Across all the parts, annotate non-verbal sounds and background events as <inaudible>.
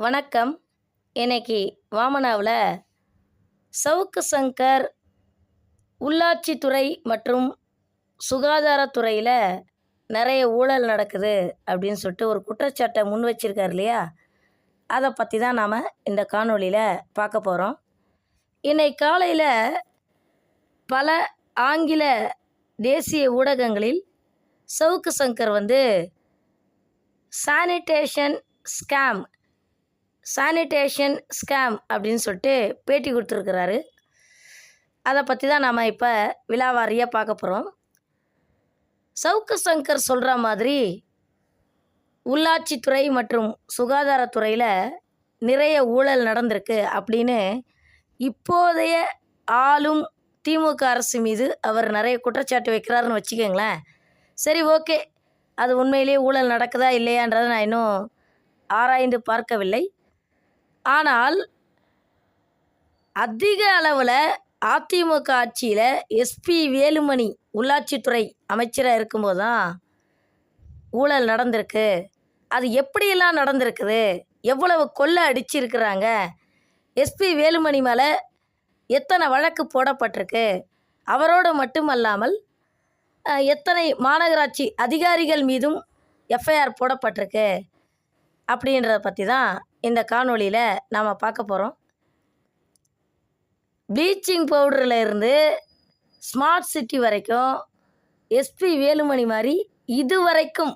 வணக்கம். இன்னைக்கு வாமனாவில் சவுக்கு சங்கர் உள்ளாட்சித்துறை மற்றும் சுகாதாரத்துறையில் நிறைய ஊழல் நடக்குது அப்படின்னு சொல்லிட்டு ஒரு குற்றச்சாட்டை முன் வச்சிருக்காரு இல்லையா? அதை பற்றி தான் நாம் இந்த காணொளியில் பார்க்க போகிறோம் இன்னைக்கு காலையில் பல ஆங்கில தேசிய ஊடகங்களில் சவுக்கு சங்கர் வந்து சானிடேஷன் ஸ்கேம் சானிடேஷன் ஸ்கேம் அப்படின்னு சொல்லிட்டு பேட்டி கொடுத்துருக்குறாரு. அதை பற்றி தான் நாம் இப்போ விழாவாரியாக பார்க்க போகிறோம் சவுக்கு சங்கர் சொல்கிற மாதிரி உள்ளாட்சித்துறை மற்றும் சுகாதாரத்துறையில் நிறைய ஊழல் நடந்திருக்கு அப்படின்னு இப்போதைய ஆளும் திமுக அரசு மீது அவர் நிறைய குற்றச்சாட்டு வைக்கிறாருன்னு வச்சுக்கோங்களேன். சரி ஓகே. அது உண்மையிலேயே ஊழல் நடக்குதா இல்லையான்றதை நான் இன்னும் ஆராய்ந்து பார்க்கவில்லை. ஆனால் அதிக அளவில் அதிமுக ஆட்சியில் எஸ்பி வேலுமணி உள்ளாட்சித்துறை அமைச்சராக இருக்கும்போது தான் ஊழல் நடந்திருக்கு. அது எப்படியெல்லாம் நடந்திருக்குது? எவ்வளவு கொள்ளை அடிச்சிருக்கிறாங்க? எஸ்பி வேலுமணி மேலே எத்தனை வழக்கு போடப்பட்டிருக்கு? அவரோடு மட்டுமல்லாமல் எத்தனை மாநகராட்சி அதிகாரிகள் மீதும் எஃப்ஐஆர் போடப்பட்டிருக்கு? அப்படின்றத பற்றி தான் இந்த காணொளியில் நாம் பார்க்க போகிறோம் ப்ளீச்சிங் பவுடரில் இருந்து ஸ்மார்ட் சிட்டி வரைக்கும் எஸ்பி வேலுமணி மாதிரி இதுவரைக்கும்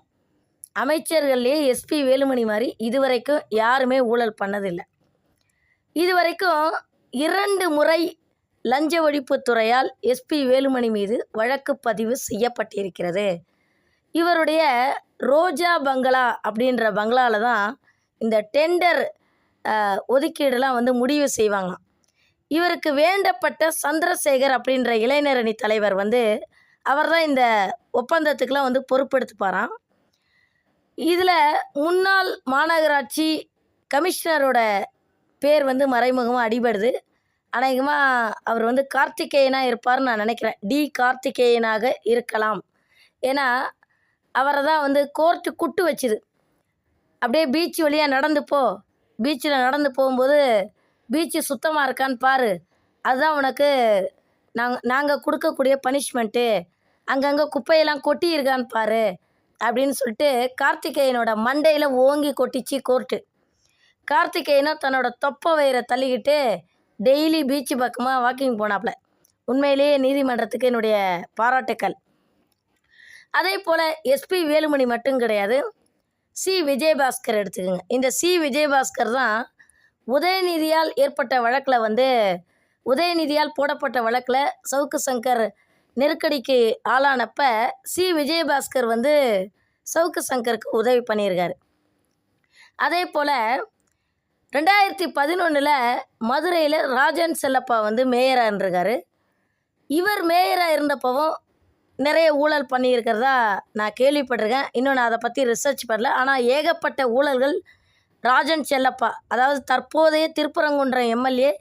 அமைச்சர்கள்லேயே எஸ்பி வேலுமணி மாதிரி இதுவரைக்கும் யாருமே ஊழல் பண்ணதில்லை. இதுவரைக்கும் இரண்டு முறை லஞ்ச ஒழிப்புத்துறையால் எஸ்பி வேலுமணி மீது வழக்கு பதிவு செய்யப்பட்டிருக்கிறது. இவருடைய ரோஜா பங்களா அப்படின்ற பங்களாவில் தான் இந்த டெண்டர் ஒதுக்கீடுலாம் வந்து முடிவு செய்வாங்களாம் இவருக்கு வேண்டப்பட்ட சந்திரசேகர் அப்படின்ற இளைஞரணி தலைவர் வந்து அவர் தான் இந்த ஒப்பந்தத்துக்கெலாம் வந்து பொறுப்பெடுத்துப்பாராம். இதில் முன்னாள் மாநகராட்சி கமிஷனரோட பேர் வந்து மறைமுகமாக அடிபடுது. அநேகமாக அவர் வந்து கார்த்திகேயனாக இருப்பார்னு நான் நினைக்கிறேன். டி கார்த்திகேயனாக இருக்கலாம். ஏன்னா அவரை தான் வந்து கோர்ட்டு குட்டு வச்சுது. அப்படியே பீச் வழியாக நடந்து போ. பீச்சில் நடந்து போகும்போது பீச்சு சுத்தமாக இருக்கான்னு பாரு. அதுதான் உனக்கு நாங்கள் நாங்கள் கொடுக்கக்கூடிய பனிஷ்மெண்ட்டு அங்கங்கே குப்பையெல்லாம் கொட்டி இருக்கான்னு பாரு. அப்படின்னு சொல்லிட்டு கார்த்திகேயனோட மண்டையில் ஓங்கி கொட்டிச்சு கோர்ட்டு கார்த்திகேயனும் தன்னோட தொப்பை வயிறை தள்ளிக்கிட்டு டெய்லி பீச்சு பக்கமாக வாக்கிங் போனாப்புல உண்மையிலேயே நீதிமன்றத்துக்கு என்னுடைய பாராட்டுக்கள். அதே போல் எஸ்பி வேலுமணி மட்டும் கிடையாது. சி விஜயபாஸ்கர் எடுத்துக்கோங்க. இந்த சி விஜயபாஸ்கர் தான் உதயநிதியால் ஏற்பட்ட வழக்கில் வந்து உதயநிதியால் போடப்பட்ட வழக்கில் சவுக்கு சங்கர் நெருக்கடிக்கு ஆளானப்ப சி விஜயபாஸ்கர் வந்து சவுக்கு சங்கருக்கு உதவி பண்ணியிருக்காரு. அதே போல் ரெண்டாயிரத்தி பதினொன்றில் மதுரையில் ராஜன் செல்லப்பா வந்து மேயராக இருந்திருக்காரு. இவர் மேயராக இருந்தப்பவும் நிறைய ஊழல் பண்ணியிருக்கிறதா நான் கேள்விப்பட்டிருக்கேன். இன்னும் நான் அதை பற்றி ரிசர்ச் பண்ணல. ஆனால் ஏகப்பட்ட ஊழல்கள் ராஜன் செல்லப்பா அதாவது தற்போதைய திருப்பரங்குன்றம் எம்எல்ஏ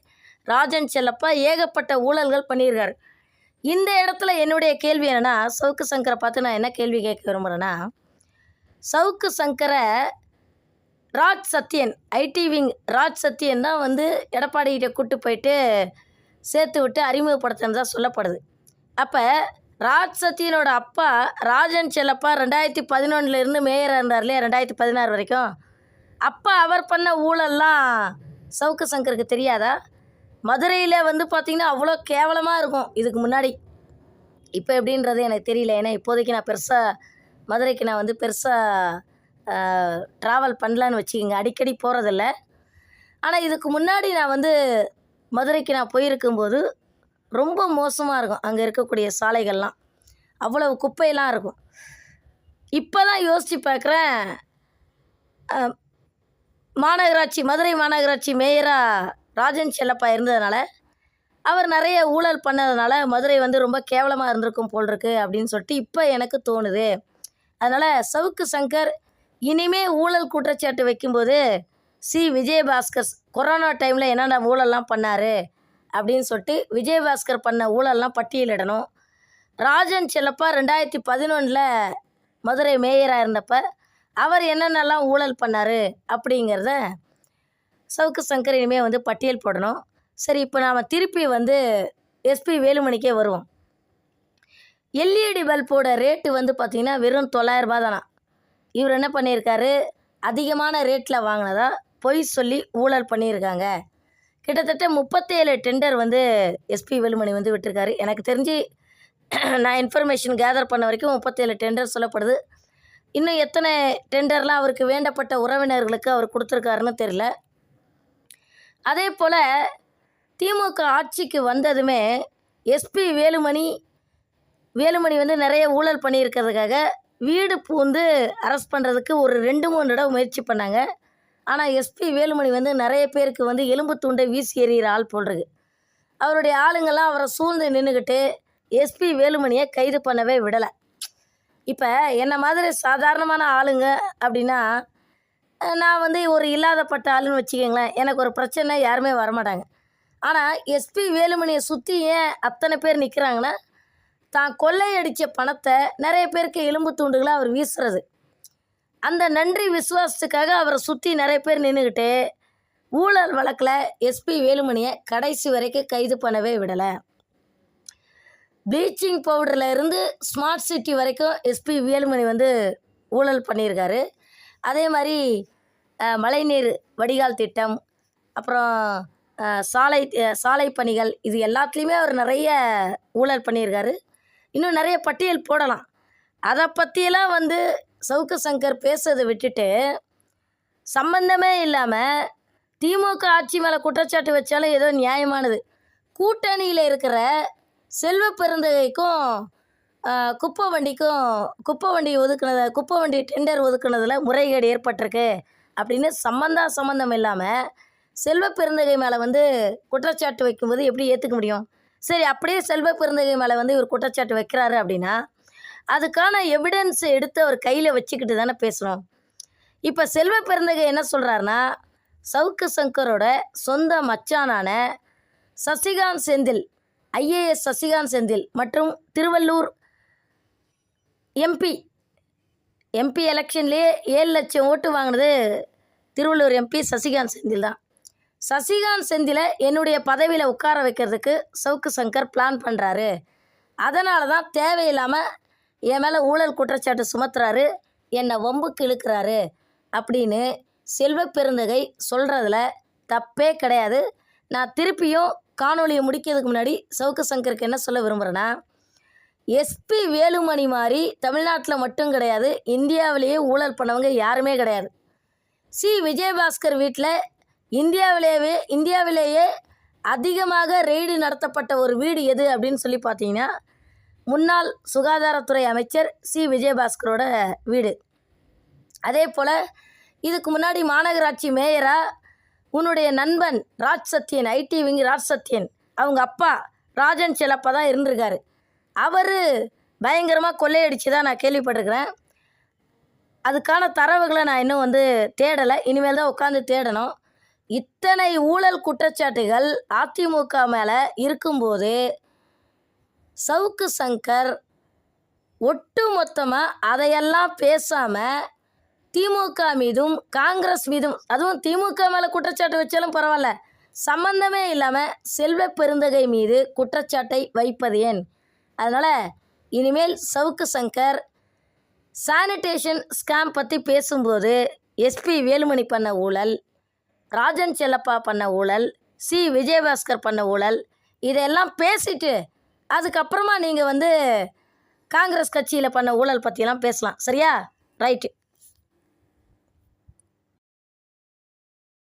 ராஜன் செல்லப்பா ஏகப்பட்ட ஊழல்கள் பண்ணியிருக்காரு. இந்த இடத்துல என்னுடைய கேள்வி என்னென்னா சவுக்கு சங்கரை பார்த்து நான் என்ன கேள்வி கேட்க விரும்புகிறேன்னா சவுக்கு சங்கரை ராஜ் சத்யன் ஐடி விங் ராஜ் சத்யன் தான் வந்து எடப்பாடிகிட்ட கூப்பிட்டு போயிட்டு சேர்த்து விட்டு அறிமுகப்படுத்தினதா தான் சொல்லப்படுது. அப்போ ராஜ் சத்தியனோட அப்பா ராஜன் செல்லப்பா ரெண்டாயிரத்தி பதினொன்றுலேருந்து மேயராக இருந்தார் இல்லையா ரெண்டாயிரத்தி பதினாறு வரைக்கும்? அப்போ அவர் பண்ண ஊழல்லாம் சவுக்கு சங்கருக்கு தெரியாதா? மதுரையில் வந்து பார்த்திங்கன்னா அவ்வளோ கேவலமாக இருக்கும் இதுக்கு முன்னாடி. இப்போ எப்படின்றது எனக்கு தெரியல. ஏன்னா இப்போதைக்கு நான் பெருசாக மதுரைக்கு நான் வந்து பெருசாக ட்ராவல் பண்ணலான்னு வச்சுக்கோங்க. அடிக்கடி போகிறதில்ல ஆனால் இதுக்கு முன்னாடி நான் வந்து மதுரைக்கு நான் போயிருக்கும்போது ரொம்ப மோசமாக இருக்கும் அங்கே இருக்கக்கூடிய சாலைகள்லாம். அவ்வளவு குப்பையெல்லாம் இருக்கும். இப்போ தான் யோசித்து பார்க்குறேன் மாநகராட்சி மதுரை மாநகராட்சி மேயராக ராஜன் செல்லப்பா இருந்ததுனால அவர் நிறைய ஊழல் பண்ணதுனால மதுரை வந்து ரொம்ப கேவலமாக இருந்திருக்கும் போல் இருக்கு அப்படின்னு சொல்லிட்டு இப்போ எனக்கு தோணுது. அதனால் சவுக்கு சங்கர் இனிமே ஊழல் குற்றச்சாட்டு வைக்கும்போது சி. விஜயபாஸ்கர் கொரோனா டைமில் என்னென்ன ஊழல்லாம் பண்ணார்? அப்படின்னு சொல்லிட்டு விஜயபாஸ்கர் பண்ண ஊழல்லாம் பட்டியலிடணும். ராஜன் செல்லப்பா ரெண்டாயிரத்தி பதினொன்றில் மதுரை மேயராக இருந்தப்ப அவர் என்னென்னலாம் ஊழல் பண்ணார் அப்படிங்கிறத சவுக்கு சங்கர் இனிமேல் வந்து பட்டியல் போடணும். சரி இப்போ நாம் திருப்பி வந்து எஸ்பி வேலுமணிக்கே வருவோம். எல்இடி பல்போட ரேட்டு வந்து பார்த்திங்கன்னா வெறும் தொள்ளாயிரரூபா தானா? இவர் என்ன பண்ணியிருக்காரு? அதிகமான ரேட்டில் வாங்கினதா பொய் சொல்லி ஊழல் பண்ணியிருக்காங்க. கிட்டத்தட்ட முப்பத்தேழு டெண்டர் வந்து எஸ்பி வேலுமணி வந்து விட்டுருக்காரு. எனக்கு தெரிஞ்சு <clears throat> நான் இன்ஃபர்மேஷன் கேதர் பண்ண வரைக்கும் முப்பத்தேழு டெண்டர் சொல்லப்படுது. இன்னும் எத்தனை டெண்டர்லாம் அவருக்கு வேண்டப்பட்ட உறவினர்களுக்கு அவர் கொடுத்துருக்காருன்னு தெரில அதே போல் திமுக ஆட்சிக்கு வந்ததுமே எஸ்பி வேலுமணி வேலுமணி வந்து நிறைய ஊழல் பண்ணியிருக்கிறதுக்காக வீடு பூந்து அரெஸ்ட் பண்ணுறதுக்கு ஒரு ரெண்டு மூணு தடவை முயற்சி பண்ணாங்க. ஆனால் எஸ்பி வேலுமணி வந்து நிறைய பேருக்கு வந்து எலும்பு துண்டை வீசி எறிகிற ஆள் போடுறது அவருடைய ஆளுங்கள்லாம் அவரை சூழ்ந்து நின்றுக்கிட்டு எஸ்பி வேலுமணியை கைது பண்ணவே விடலை. இப்போ என்னை மாதிரி சாதாரணமான ஆளுங்க அப்படின்னா நான் வந்து ஒரு இல்லாதப்பட்ட ஆளுன்னு வச்சுக்கோங்களேன். எனக்கு ஒரு பிரச்சனை யாருமே வரமாட்டாங்க. ஆனால் எஸ்பி வேலுமணியை சுற்றி ஏன் அத்தனை பேர் நிற்கிறாங்கன்னா தான் கொள்ளையடித்த பணத்தை நிறைய பேருக்கு எலும்பு தூண்டுகளை அவர் வீசுறது. அந்த நன்றி விசுவாசத்துக்காக அவரை சுற்றி நிறைய பேர் நின்றுக்கிட்டு ஊழல் வழக்கில் எஸ்பி வேலுமணியை கடைசி வரைக்கும் கைது பண்ணவே விடலை. ப்ளீச்சிங் பவுடரில் இருந்து ஸ்மார்ட் சிட்டி வரைக்கும் எஸ்பி வேலுமணி வந்து ஊழல் பண்ணியிருக்காரு. அதே மாதிரி மழைநீர் வடிகால் திட்டம் அப்புறம் சாலை சாலை பணிகள் இது எல்லாத்துலேயுமே அவர் நிறைய ஊழல் பண்ணியிருக்காரு. இன்னும் நிறைய பட்டியல் போடலாம். அதை பற்றியெல்லாம் வந்து சவுக்கு சங்கர் பேசுறதை விட்டுட்டு சம்பந்தமே இல்லாமல் திமுக ஆட்சி மேலே குற்றச்சாட்டு வச்சாலும் ஏதோ நியாயமானது. கூட்டணியில் இருக்கிற செல்வ பெருந்தகைக்கும் குப்பை வண்டிக்கும் குப்பை வண்டி ஒதுக்குனது குப்பை வண்டி டெண்டர் ஒதுக்குனதில் முறைகேடு ஏற்பட்டிருக்கு அப்படின்னு சம்மந்தா சம்மந்தம் இல்லாமல் செல்வ பெருந்தகை மேலே வந்து குற்றச்சாட்டு வைக்கும்போது எப்படி ஏற்றுக்க முடியும்? சரி அப்படியே செல்வ பெருந்தகை மேலே வந்து இவர் குற்றச்சாட்டு வைக்கிறாரு அப்படின்னா அதுக்கான எவிடன்ஸ் எடுத்து அவர் கையில் வச்சுக்கிட்டு தானே பேசுகிறோம் இப்போ செல்வ பிறந்தக என்ன சொல்கிறாருன்னா சவுக்கு சங்கரோட சொந்த மச்சானான சசிகாந்த் செந்தில் ஐஏஎஸ் சசிகாந்த் செந்தில் மற்றும் திருவள்ளூர் எம்பி எம்பி எலெக்ஷன்லேயே ஏழு லட்சம் ஓட்டு வாங்கினது திருவள்ளூர் எம்பி சசிகாந்த் செந்தில் தான். சசிகாந்த் செந்திலை என்னுடைய பதவியில் உட்கார வைக்கிறதுக்கு சவுக்கு சங்கர் பிளான் பண்ணுறாரு அதனால தான் தேவையில்லாமல் என் மேலே ஊழல் குற்றச்சாட்டு சுமத்துறாரு என்னை வம்புக்கு இழுக்கிறாரு அப்படின்னு செல்வ பெருந்தகை சொல்கிறதுல தப்பே கிடையாது. நான் திருப்பியும் காணொளியை முடிக்கிறதுக்கு முன்னாடி சவுக்கு சங்கருக்கு என்ன சொல்ல விரும்புகிறேன்னா எஸ்பி வேலுமணி மாதிரி தமிழ்நாட்டில் மட்டும் கிடையாது இந்தியாவிலேயே ஊழல் பண்ணவங்க யாருமே கிடையாது. சி விஜயபாஸ்கர் வீட்டில் இந்தியாவிலேயே இந்தியாவிலேயே அதிகமாக ரெய்டு நடத்தப்பட்ட ஒரு வீடு எது அப்படின்னு சொல்லி பார்த்தீங்கன்னா முன்னாள் சுகாதாரத்துறை அமைச்சர் சி. விஜயபாஸ்கரோட வீடு. அதே போல் இதுக்கு முன்னாடி மாநகராட்சி மேயராக உன்னுடைய நண்பன் ராஜ் சத்யன் ஐடி விங். ராஜ் சத்யன் அவங்க அப்பா ராஜன் செல்லப்பா தான் இருந்திருக்காரு. அவர் பயங்கரமாக கொள்ளையடிச்சு தான் நான் கேள்விப்பட்டிருக்கிறேன். அதுக்கான தரவுகளை நான் இன்னும் வந்து தேடலை. இனிமேல் தான் உட்காந்து தேடணும். இத்தனை ஊழல் குற்றச்சாட்டுகள் அதிமுக மேலே இருக்கும்போது சவுக்கு சங்கர் ஒட்டு மொத்தமாக அதையெல்லாம் பேசாமல் திமுக மீதும் காங்கிரஸ் மீதும் அதுவும் திமுக மேலே குற்றச்சாட்டு வச்சாலும் பரவாயில்ல. சம்பந்தமே இல்லாமல் செல்வ பெருந்தகை மீது குற்றச்சாட்டை வைப்பது ஏன்? அதனால் இனிமேல் சவுக்கு சங்கர் சானிடேஷன் ஸ்கேம் பற்றி பேசும்போது எஸ்பி வேலுமணி பண்ண ஊழல் ராஜன் செல்லப்பா பண்ண ஊழல் சி விஜயபாஸ்கர் பண்ண ஊழல் இதெல்லாம் பேசிட்டு அதுக்கப்புறமா நீங்கள் வந்து காங்கிரஸ் கட்சியில் பண்ண ஊழல் பற்றியெல்லாம் பேசலாம். சரியா? ரைட்டு